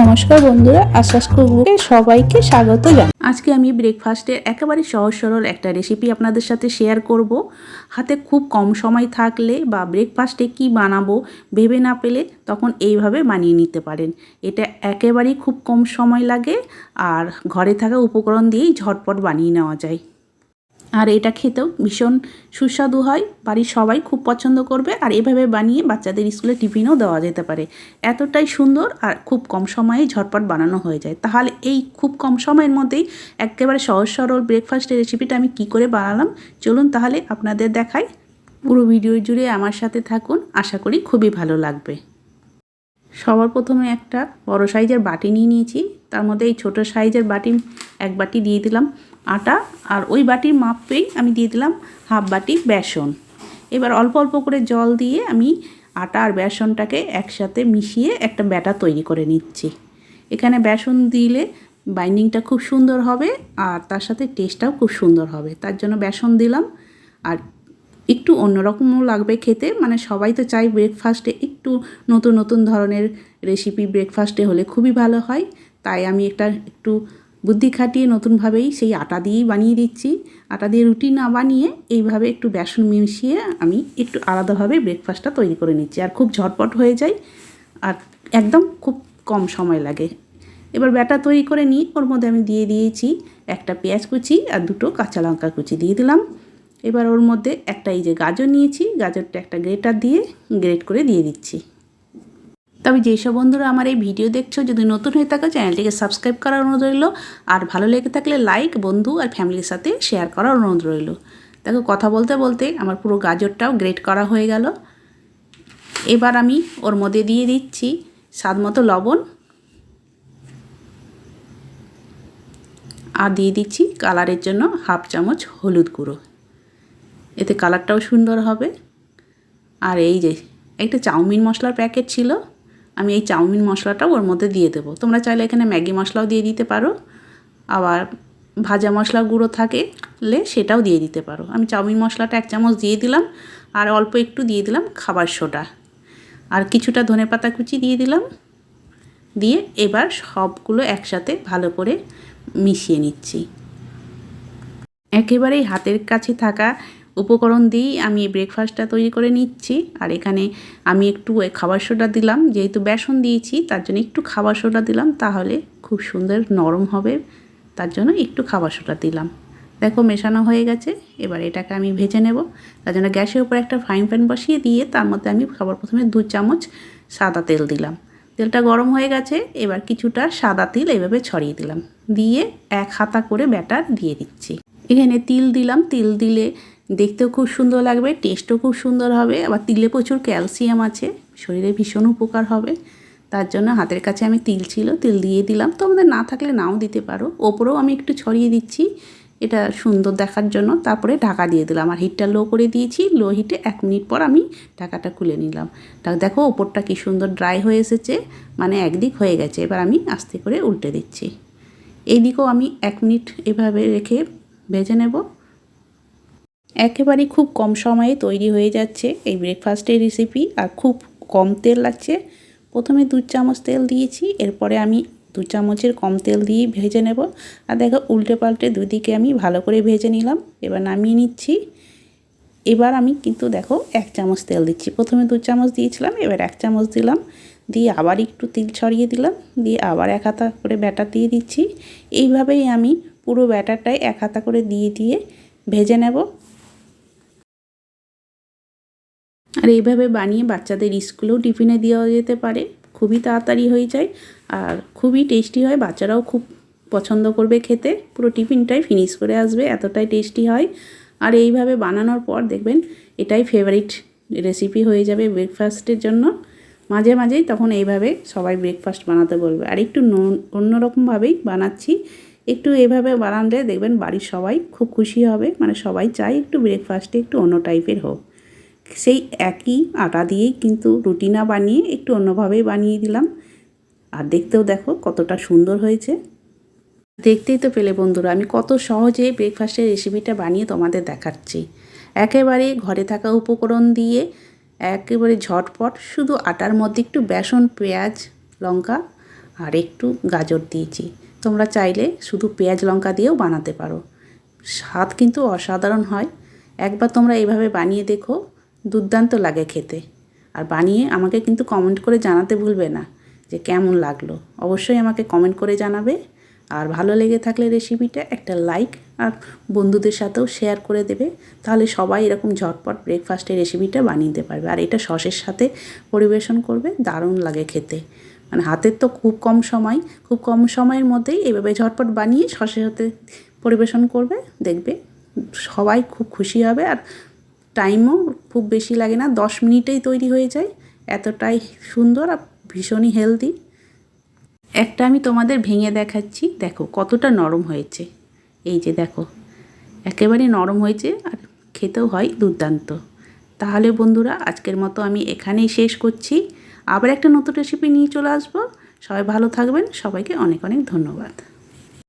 নমস্কার বন্ধুরা আশ্বাস কুকবুকে সবাইকে স্বাগত জানাই। আজকে আমি ব্রেকফাস্টের একেবারে সহজ সরল একটা রেসিপি আপনাদের সাথে শেয়ার করব। হাতে খুব কম সময় থাকলে বা ব্রেকফাস্টে কি বানাবো ভেবে না পেলে তখন এইভাবে বানিয়ে নিতে পারেন। এটা একেবারেই খুব কম সময় লাগে আর ঘরে থাকা উপকরণ দিয়েই ঝটপট বানিয়ে নেওয়া যায়। আর এটা খেতেও ভীষণ সুস্বাদু হয়। বাড়ির সবাই খুব পছন্দ করবে আর এভাবে বানিয়ে বাচ্চাদের স্কুলে টিফিনও দেওয়া যেতে পারে। এতটাই সুন্দর আর খুব কম সময়ে ঝটপট বানানো হয়ে যায়। তাহলে এই খুব কম সময়ের মধ্যেই একেবারে সহজ সরল ব্রেকফাস্টের রেসিপিটা আমি কি করে বানালাম? চলুন তাহলে আপনাদের দেখাই। পুরো ভিডিও জুড়ে আমার সাথে থাকুন, আশা করি খুবই ভালো লাগবে। সবার প্রথমে একটা বড় সাইজের বাটি নিয়ে নিয়েছি। তার মধ্যে এই ছোটো সাইজের বাটি এক বাটি দিয়ে দিলাম। আটা আর ওই বাটির মাপেই আমি দিয়ে দিলাম হাফ বাটি বেসন। এবার অল্প অল্প করে জল দিয়ে আমি আটা আর বেসনটাকে একসাথে মিশিয়ে একটা ব্যাটা তৈরি করে নিচ্ছি। এখানে বেসন দিলে বাইন্ডিংটা খুব সুন্দর হবে আর তার সাথে টেস্টটাও খুব সুন্দর হবে। তার জন্য বেসন দিলাম আর একটু অন্যরকমও লাগবে খেতে মানে সবাই তো চাই ব্রেকফাস্টে একটু নতুন নতুন ধরনের রেসিপি ব্রেকফাস্টে হলে খুবই ভালো হয়। তাই আমি একটা একটু বুদ্ধি খাটিয়ে নতুনভাবেই সেই আটা দিয়েই বানিয়ে দিচ্ছি। আটা দিয়ে রুটি না বানিয়ে এইভাবে একটু বেসন মিশিয়ে আমি একটু আলাদাভাবে ব্রেকফাস্টটা তৈরি করে নিচ্ছি। আর খুব ঝটপট হয়ে যায় আর একদম খুব কম সময় লাগে। এবার ব্যাটা তৈরি করে নিই ওর মধ্যে আমি দিয়ে দিয়েছি একটা পেঁয়াজ কুচি আর দুটো কাঁচা লঙ্কা কুচি দিয়ে দিলাম। এবার ওর মধ্যে একটা এই যে গাজর নিয়েছি, গাজরটা একটা গ্রেটার দিয়ে গ্রেট করে দিয়ে দিচ্ছি। তবে যেসব বন্ধুরা আমার এই ভিডিও দেখছ, যদি নতুন হয়ে থাকো, চ্যানেলটিকে সাবস্ক্রাইব করার অনুরোধ রইল। আর ভালো লেগে থাকলে লাইক বন্ধু আর ফ্যামিলির সাথে শেয়ার করার অনুরোধ রইল। দেখো, কথা বলতে বলতে আমার পুরো গাজরটাও গ্রেট করা হয়ে গেল। এবার আমি ওর মধ্যে দিয়ে দিচ্ছি স্বাদ মতো লবণ। আর দিয়ে দিচ্ছি কালারের জন্য হাফ চামচ হলুদ গুঁড়ো। এতে কালারটাও সুন্দর হবে। আর এই যে, একটা চাউমিন মশলার প্যাকেট ছিল। আমি এই চাউমিন মশলাটাও ওর মধ্যে দিয়ে দেবো। তোমরা চাইলে এখানে ম্যাগি মশলাও দিয়ে দিতে পারো। আবার ভাজা মশলা গুঁড়ো থাকলে সেটাও দিয়ে দিতে পারো। আমি চাউমিন মশলাটা এক চামচ দিয়ে দিলাম আর অল্প একটু দিয়ে দিলাম খাবার সোডা। আর কিছুটা ধনে পাতা কুচি দিয়ে দিলাম। দিয়ে এবার সবগুলো একসাথে ভালো করে মিশিয়ে নিচ্ছি। একেবারেই হাতের কাছে থাকা উপকরণ দিয়েই আমি ব্রেকফাস্টটা তৈরি করে নিচ্ছি। আর এখানে আমি একটু খাবার সোডা দিলাম। যেহেতু বেসন দিয়েছি, তার জন্য একটু খাবার সোডা দিলাম। তাহলে খুব সুন্দর নরম হবে। তার জন্য একটু খাবার সোডা দিলাম। দেখো মেশানো হয়ে গেছে। এবার এটাকে আমি ভেজে নেব। তার জন্য গ্যাসের উপর একটা ফ্রাইং প্যান বসিয়ে দিয়ে তার মধ্যে আমি খাবার প্রথমে দু চামচ সাদা তেল দিলাম। তেলটা গরম হয়ে গেছে। এবার কিছুটা সাদা তিল এভাবে ছড়িয়ে দিলাম। দিয়ে এক হাতা করে ব্যাটার দিয়ে দিচ্ছি। এখানে তিল দিলাম। তিল দিলে দেখতেও খুব সুন্দর লাগবে টেস্টও খুব সুন্দর হবে, আবার তিলে প্রচুর ক্যালসিয়াম আছে, শরীরে ভীষণ উপকার হবে, তার জন্য হাতের কাছে আমি তিল ছিল, তিল দিয়ে দিলাম, তো আমাদের না থাকলে নাও দিতে পারো, ওপরেও আমি একটু ছড়িয়ে দিচ্ছি, এটা সুন্দর দেখার জন্য, তারপরে ঢাকা দিয়ে দিলাম, আর হিটটা লো করে দিয়েছি লো হিটে এক মিনিট পর আমি ঢাকাটা খুলে নিলাম দেখো ওপরটা কি সুন্দর ড্রাই হয়ে এসেছে মানে একদিক হয়ে গেছে, এবার আমি আস্তে করে উল্টে দিচ্ছি এই দিকেও আমি এক মিনিট এভাবে রেখে ভেজে নেব একেবারেই খুব কম সময়ে তৈরি হয়ে যাচ্ছে এই ব্রেকফাস্টের রেসিপি আর খুব কম তেল লাগছে। প্রথমে দু চামচ তেল দিয়েছি, এরপরে আমি দু চামচের কম তেল দিয়ে ভেজে নেব। আর দেখো উল্টে পাল্টে দুদিকে আমি ভালো করে ভেজে নিলাম। এবার নামিয়ে নিচ্ছি। এবার আমি কিন্তু দেখো, এক চামচ তেল দিচ্ছি। প্রথমে দু চামচ দিয়েছিলাম, এবার এক চামচ দিলাম। দিয়ে আবার একটু তিল ছড়িয়ে দিলাম। দিয়ে আবার এক হাতা করে ব্যাটার দিয়ে দিচ্ছি। এইভাবেই আমি পুরো ব্যাটারটাই এক হাতা করে দিয়ে দিয়ে ভেজে নেব। আর এইভাবে বানিয়ে বাচ্চাদের স্কুলেও টিফিনে দেওয়া যেতে পারে। খুবই তাড়াতাড়ি হয়ে যায় আর খুবই টেস্টি হয়। বাচ্চারাও খুব পছন্দ করবে খেতে। পুরো টিফিনটাই ফিনিশ করে আসবে, এতটাই টেস্টি হয়। আর এইভাবে বানানোর পর দেখবেন এটাই ফেভারিট রেসিপি হয়ে যাবে ব্রেকফাস্টের জন্য। মাঝে মাঝেই তখন এইভাবে সবাই ব্রেকফাস্ট বানাতে বলবে। আর একটু অন্যরকমভাবেই বানাচ্ছি। একটু এভাবে বানালে দেখবেন বাড়ির সবাই খুব খুশি হবে। মানে সবাই চায় একটু ব্রেকফাস্টে একটু অন্য টাইপের হোক। সেই একই আটা দিয়েই কিন্তু রুটি না বানিয়ে একটু অন্যভাবেই বানিয়ে দিলাম। আর দেখতেও দেখো কতটা সুন্দর হয়েছে। দেখতেই তো পেলে বন্ধুরা, আমি কত সহজে ব্রেকফাস্টের রেসিপিটা বানিয়ে তোমাদের দেখাচ্ছি। একেবারে ঘরে থাকা উপকরণ দিয়ে একেবারে ঝটপট শুধু আটার মধ্যে একটু বেসন, পেঁয়াজ, লঙ্কা আর একটু গাজর দিয়েছি। তোমরা চাইলে শুধু পেঁয়াজ, লঙ্কা দিয়েও বানাতে পারো। স্বাদ কিন্তু অসাধারণ হয়। একবার তোমরা এইভাবে বানিয়ে দেখো দুর্দান্ত লাগে খেতে। আর বানিয়ে আমাকে কিন্তু কমেন্ট করে জানাতে ভুলবে না যে কেমন লাগল। অবশ্যই আমাকে কমেন্ট করে জানাবে। আর ভালো লেগে থাকলে রেসিপিটা একটা লাইক আর বন্ধুদের সাথেও শেয়ার করে দেবে। তাহলে সবাই এরকম ঝটপট ব্রেকফাস্টের রেসিপিটা বানিয়ে পারবে। আর এটা সসের সাথে পরিবেশন করবে, দারুণ লাগে খেতে। মানে হাতের তো খুব কম সময়, খুব কম সময়ের মধ্যেই এভাবে ঝটপট বানিয়ে সসের সাথে পরিবেশন করবে, দেখবে সবাই খুব খুশি হবে। আর টাইমও খুব বেশি লাগে না, দশ মিনিটেই তৈরি হয়ে যায়। এতটাই সুন্দর আর ভীষণই হেলদি একটা আমি তোমাদের ভেঙে দেখাচ্ছি, দেখো কতটা নরম হয়েছে। এই যে দেখো, একেবারে নরম হয়েছে আর খেতেও হয় দুর্দান্ত। তাহলে বন্ধুরা, আজকের মতো আমি এখানেই শেষ করছি। আবার একটা নতুন রেসিপি নিয়ে চলে আসব। সবাই ভালো থাকবেন, সবাইকে অনেক অনেক ধন্যবাদ।